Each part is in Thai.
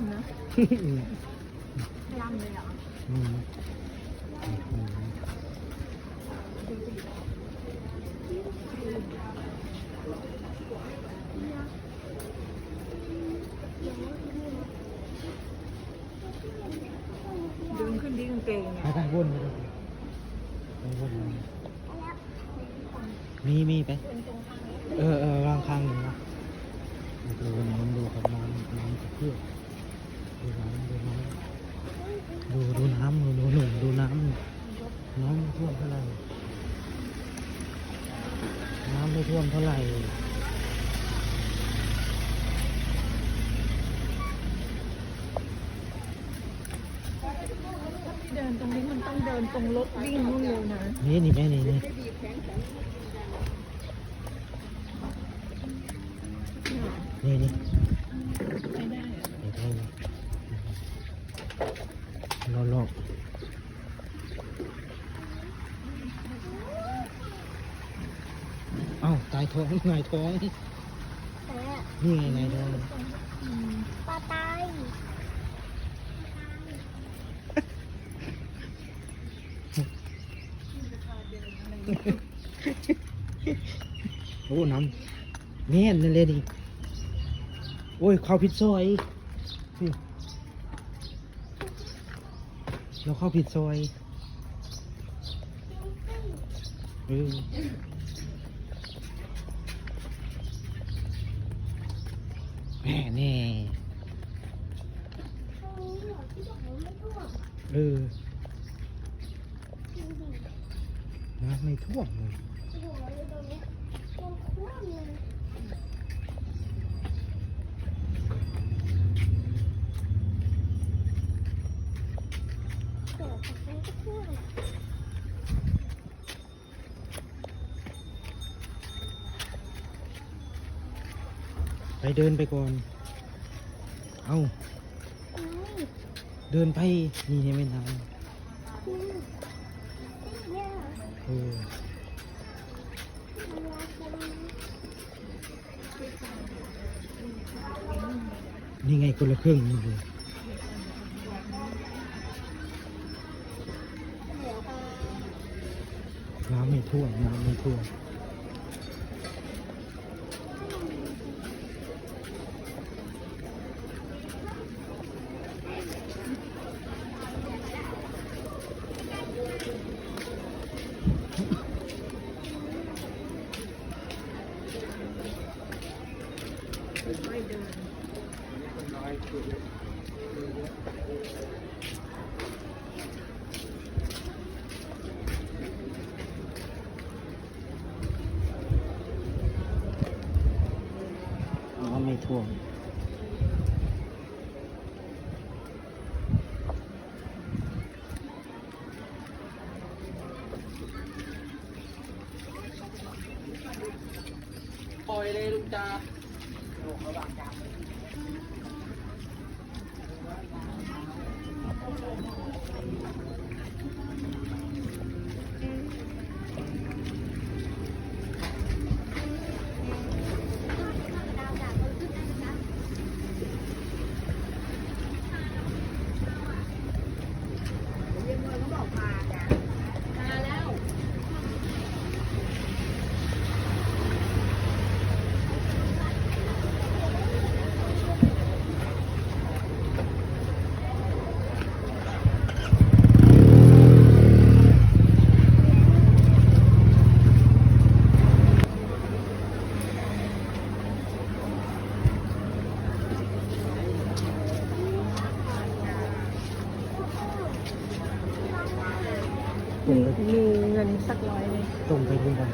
มนะยำเลยเหรออืมอืมดึงขึ้นที่กางเกงไปเนี่ยไปวนไปดูไปวนมีมีไป เออเออวางข้างหนึ่งนะดูน้ำดูกับน้ำน้ำกับเพื่อนดูน้ำดูน้ำดูดูน้ำดูดูหนุ่มดูน้ำน้ำไม่ท่วม เท่าไหร่ น้ำไม่ท่วมเท่าไหร่เดินตรงนี้มันต้องเดินตรงรถวิ่งนู่นเลยนะ นี่นี่แม่นี่นี่นี่นี่ ท้องไงายท้อง นี่ไงไงายท้องปลาตายโอ้น้ำแน่นนั่นเลยนี่โอ้ยเข้าผิดซอยนี่เราเข้าผิดซอยเออแม่แน่เออน้ำไม่ท่วมเลยไปเดินไปก่อน เอาเดินไปนี่เห็นไหมน้ำเออนี่ไงคนละครึ่งนี่เลยน้ำไม่ท่วมน้ำไม่ท่วมไม่ น้ำไม่ท่ วมปล่อยเลยลุงจ่าตรงไปมีเงินสักร้อยเลยตรงไปด้วยกัน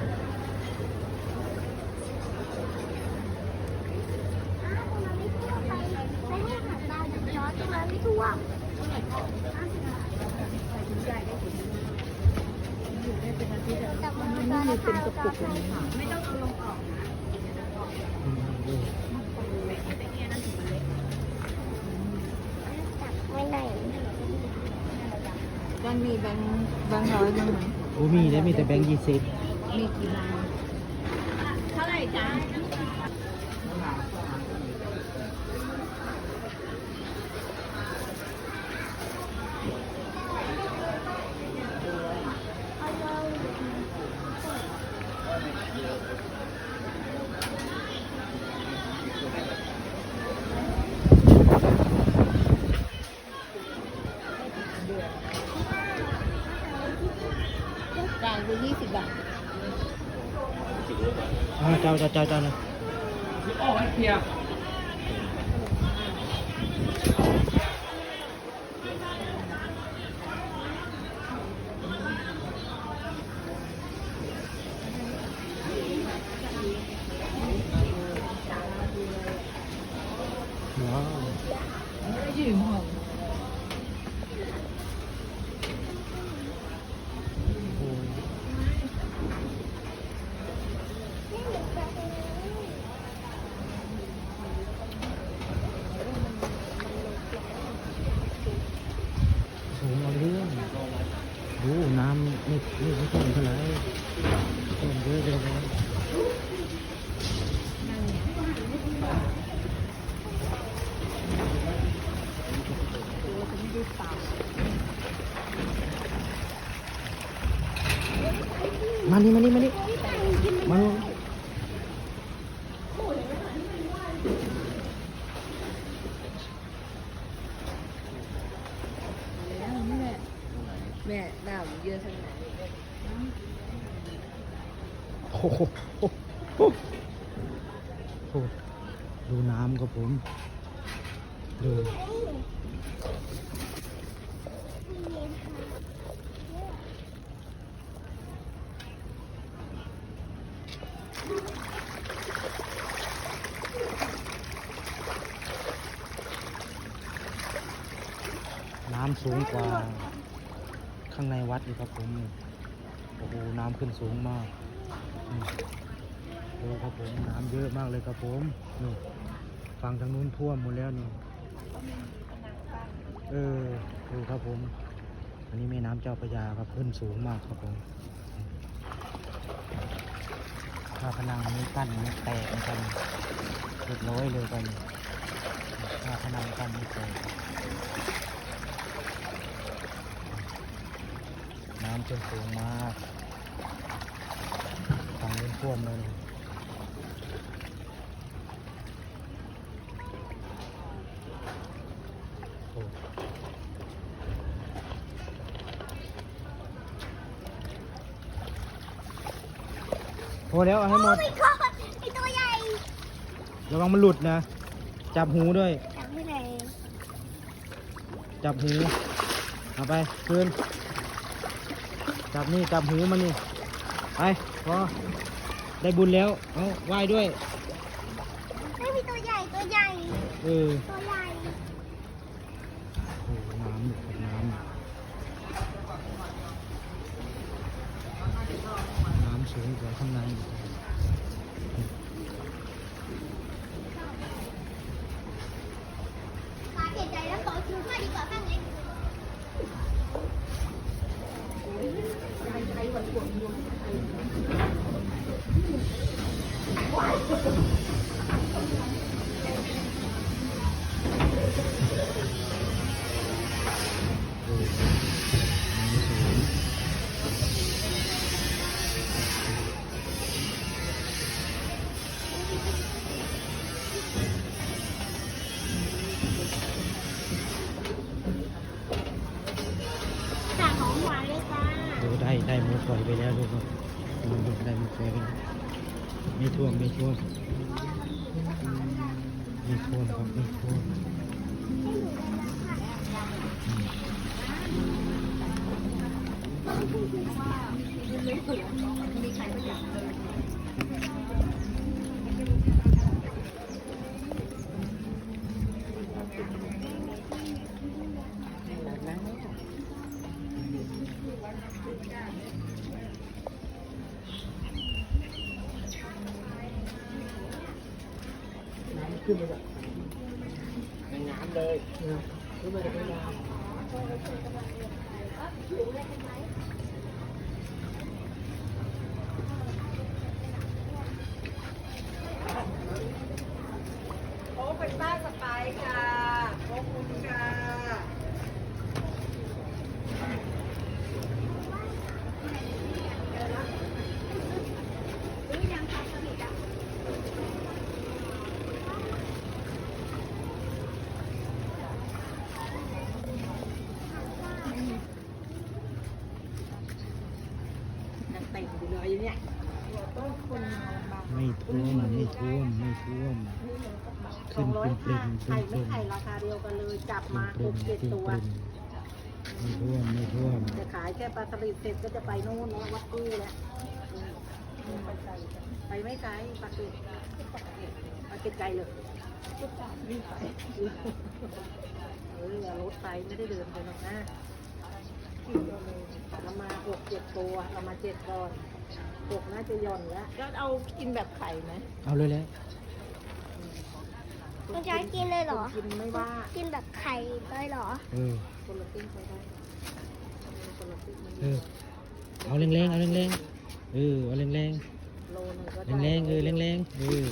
อยู่ได้เป็นอาทิตย์อะไม่มีเป็นกระปุกเลยค่ะอืมดู ไม่ไหน มันมี แบงค์แบงค์ร้อยมั้งไหมโอ้มีได้มีแต่แบงค์ยี่สิบมีกี่ใบเท่าไหร่จ๊ะ จ่ายไปยี่สิบบาทอ่าเจ้าเจ้าเจ้าเจ้านะว้าว ยืมหอม โอ้สูงเอาเรื่องดูน้ำไม่ไม่ไม่ท่วมเท่าไหร่ท่วมเยอะเลยนะ ตัวฉันไม่ได้ตาม มานี่มานี่มานี่มานี่แล้วนี่แหละแม่ดาวเยอะขนาดนี้โอ้โหโอ้โหดูน้ำครับผม ดูน้ำ สูงกว่า ข้างในวัดอีกครับผมโอ้โหน้ำขึ้นสูงมากอืมดูครับผมน้ำเยอะมากเลยครับผมนี่ฝั่งทางนู้นท่วมหมดแล้วนี่เออดูครับผม อันนี้แม่น้ำเจ้าพระยาครับขึ้นสูงมากครับผมถ้าพนังนี้กั้นนี้แตกกันเรียบร้อยเลยกันถ้าพนังกั้นนี้แตก น้ำขึ้นสูงมากฝั่งนู้นท่วมเลยนี่โอ้พอแล้วเอาให้หมด ไอ้ข้อไอ้ตัวใหญ่ระวังมันหลุดนะ จับหูด้วย จับไม่ไหนจับหูเอาไป คืน จับนี่จับหูมันนี่ ไปพอได้บุญแล้วเอาไหว้ด้วย ไม่มีตัวใหญ่ตัวใหญ่ เออตัวใหญ่โอ้โหน้ำอยู่น้ำน้ำสูงกว่าข้างใน ได้ได้หมูฝอยไปแล้วดูครับดูดูได้หมูฝอยไปแล้วไม่ท่วมไม่ท่วมไม่ท่วมครับไม่ท่วมอืมขึ้นมาจาก ในน้ำ เลยนะขึ้นมาจากในน้ โอ้เป็นบ้านสไปร์ค่ะขอบคุณค่ะ ยังเต็มอยู่เลยเนี่ย ไม่ท่วมไม่ ท่วมไม่ท่วม สขึ้อนงร้อยเป็นปค่ะริ่มเป็นปริ่มไข่ไม่ไข่ราคาเดียวกันเลยจับขึ้นมาปหริ่กมเจ็ดขึ้นตัวปริ่มไม่ท่วมไม่ท่วมจะขายแค่ปลาสลิดเสร็จก็จะไปโน่นแล้ววัดกู้แล้วอืมไปไม่ไกลปลาสลิดปลาเก็ดไกลเลยเออรถไปไม่ได้เดินไปหรอกนะเรามาหกเจ็ดตัวเรามาเจ็ดก่อน หกน่าจะหย่อนแล้วแล้วเอากินแบบไข่ไหมเอาเลยแหล้วมันจะกินเลยเหรอ กินไม่ว่ากินแบบไข่เลยเหรอ เออคนละครึ่งไปได้คนละครึ่งเออเอาแรงๆเอาแรงๆเออเอาแรงโลนึงก็ๆได้แรงๆเออแรงๆเออ